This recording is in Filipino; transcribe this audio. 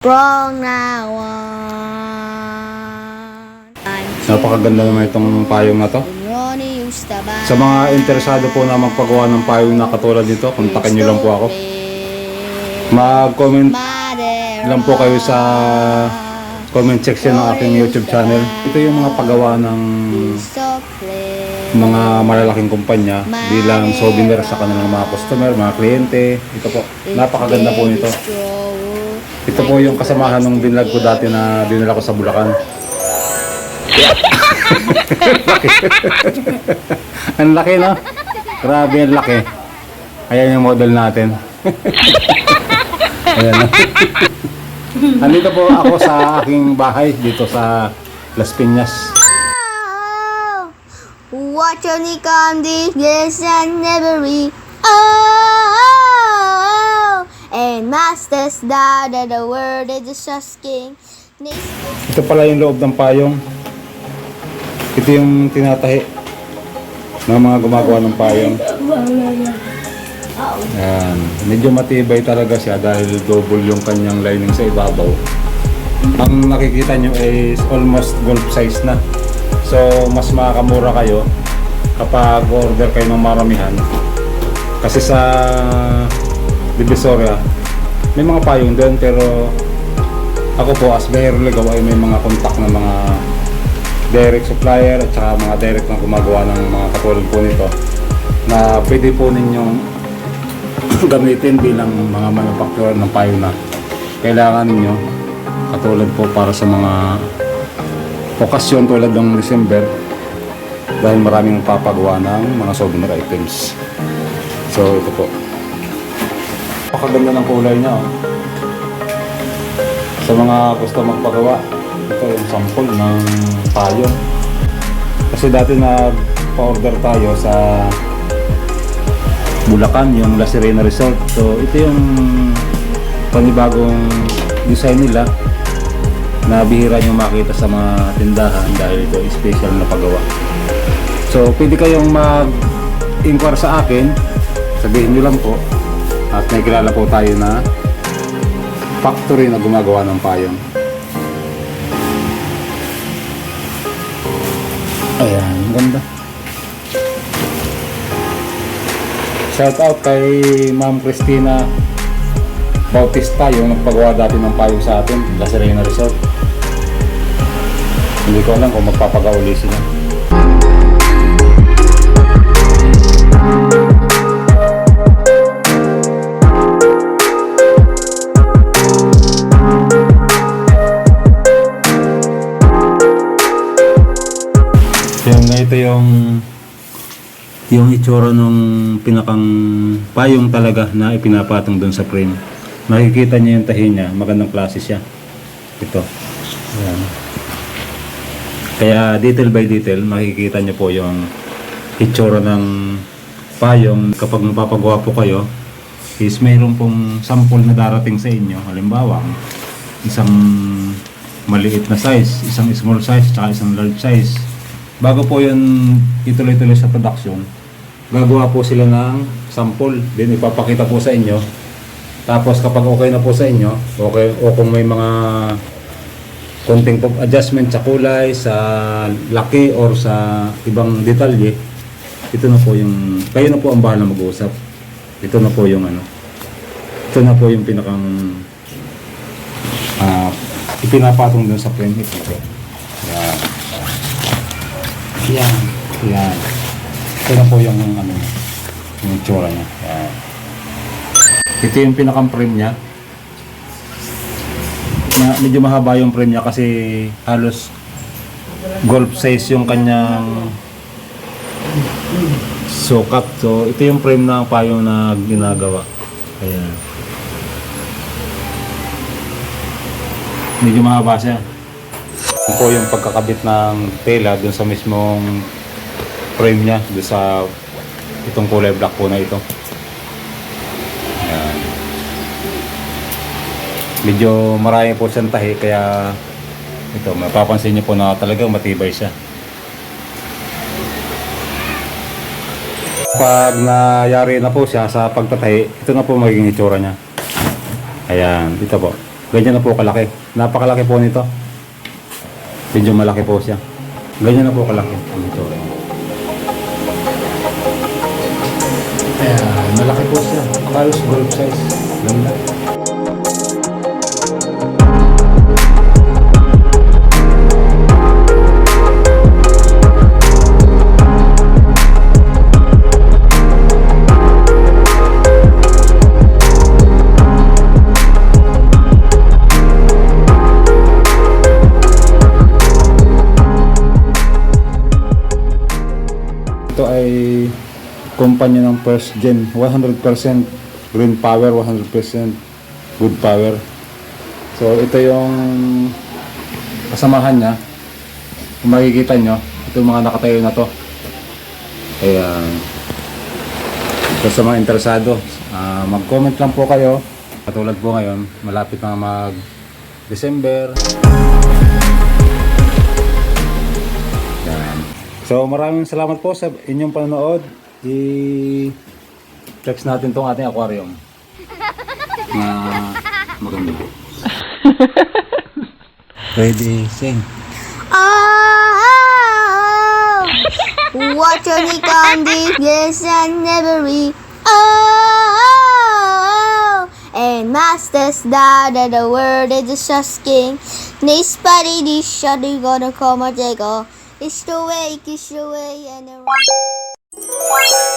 From now on. Napakaganda naman itong payong na to. Sa mga interesado po na magpagawa ng payong na katulad nito, kontakin nyo lang po ako. Mag-comment lang po kayo sa comment section ng aking YouTube channel. Ito yung mga paggawa ng mga malalaking kumpanya bilang souvenir sa kanilang mga customer, mga kliyente. Ito po, napakaganda po nito. Po yung kasamahan ng binlog ko dati na dinala ko sa Bulacan. ang laki no? Grabe ang laki. Ayan yung model natin. Ayan na. Andito po ako sa aking bahay dito sa Las Piñas. Watch only come this yes and never be. Oh, and masters that the word is just king. Ito pala yung loob ng payong. Ito yung tinatahi ng mga gumagawa ng payong. Ayan. Medyo matibay talaga siya dahil double yung kanyang lining sa ibabaw. Ang nakikita nyo is almost golf size na. So, mas makakamura kayo kapag order kayo ng maramihan. Kasi sa Divisoria, may mga payong doon pero ako po as Mayor Legaw ay may mga contact ng mga direct supplier at saka mga direct na gumagawa ng mga katulad po nito na pwede po ninyong gamitin bilang mga manufacturer ng payo na kailangan ninyo katulad po para sa mga okasyon tulad ng December dahil maraming papagawa ng mga souvenir items. So ito po napakaganda ng kulay niya oh. sa mga gusto magpagawa ito yung sample ng payong kasi dati na pa-order tayo sa Bulacan, yung La Serena Resort. So ito yung panibagong design nila na bihira nyo makita sa mga tindahan dahil ito special na paggawa. So pwede kayong mag-inquire sa akin. Sabihin nyo lang po at may kilala po tayo na factory na gumagawa ng payong Ayan, ang ganda. Shout out kay Ma'am Christina Bautista, yung nagpagawa dati ng payong sa atin, La Serena Resort. Hindi ko alam kung magpapagawa ulit sila. Yung itsura nung pinakang payong talaga na ipinapatong doon sa frame. Makikita niyo yung tahi niya, magandang klase siya. Ito. Ayan. Kaya detail by detail, makikita niyo po yung itsura ng payong kapag mapapagawa po kayo is mayroon pong sample na darating sa inyo. Halimbawa, isang maliit na size, isang small size, tsaka isang large size. Bago po yun ituloy-tuloy sa production, gagawa po sila ng sample. Then ipapakita po sa inyo. Tapos kapag okay na po sa inyo, okay, o kung may mga konting adjustment sa kulay, sa laki, or sa ibang detalye, ito na po yung, kayo na po ang bahala mag-uusap. Ito na po yung ano, ito na po yung pinakang ah, ipinapatong dun sa frame ito. Yan. Yan. Yan. Ito na po yung ano, yung itsura niya. Yan. Ito yung pinakang frame niya. Na, medyo mahaba yung frame niya kasi halos golf size yung kanyang sukat. So, ito yung frame na payong na ginagawa. Ayan. Medyo mahaba siya. Ito po yung pagkakabit ng tela dun sa mismong frame niya, dun sa itong kulay black po na ito. Ayan. Medyo marami po siyang tahi kaya ito, mapapansin niyo po na talagang matibay siya. Pag nayari na po siya sa pagtatahi, ito na po magiging itsura niya. Ayan, dito po. Ganyan na po kalaki. Napakalaki po nito. Medyo malaki po siya. Ganyan na po kalaki ang itsura niya. Po siya. Halos golf size. Ganda. Kumpanya ng first gen. 100% green power, 100% good power. So ito yung kasamahan niya. Kung makikita nyo, ito mga nakatayo na to. Kaya ito sa mga interesado, ah, mag-comment lang po kayo. Katulad po ngayon, malapit na mag December. So maraming salamat po sa inyong panonood. I-flex natin tong ating aquarium. Na maganda po. Ready, sing. Oh, oh, oh. what you candy, yes and never be. Oh, oh and masters that the word is just king. This body, this shot, you gonna come and take off. It's the way, kiss the way, and the Bye.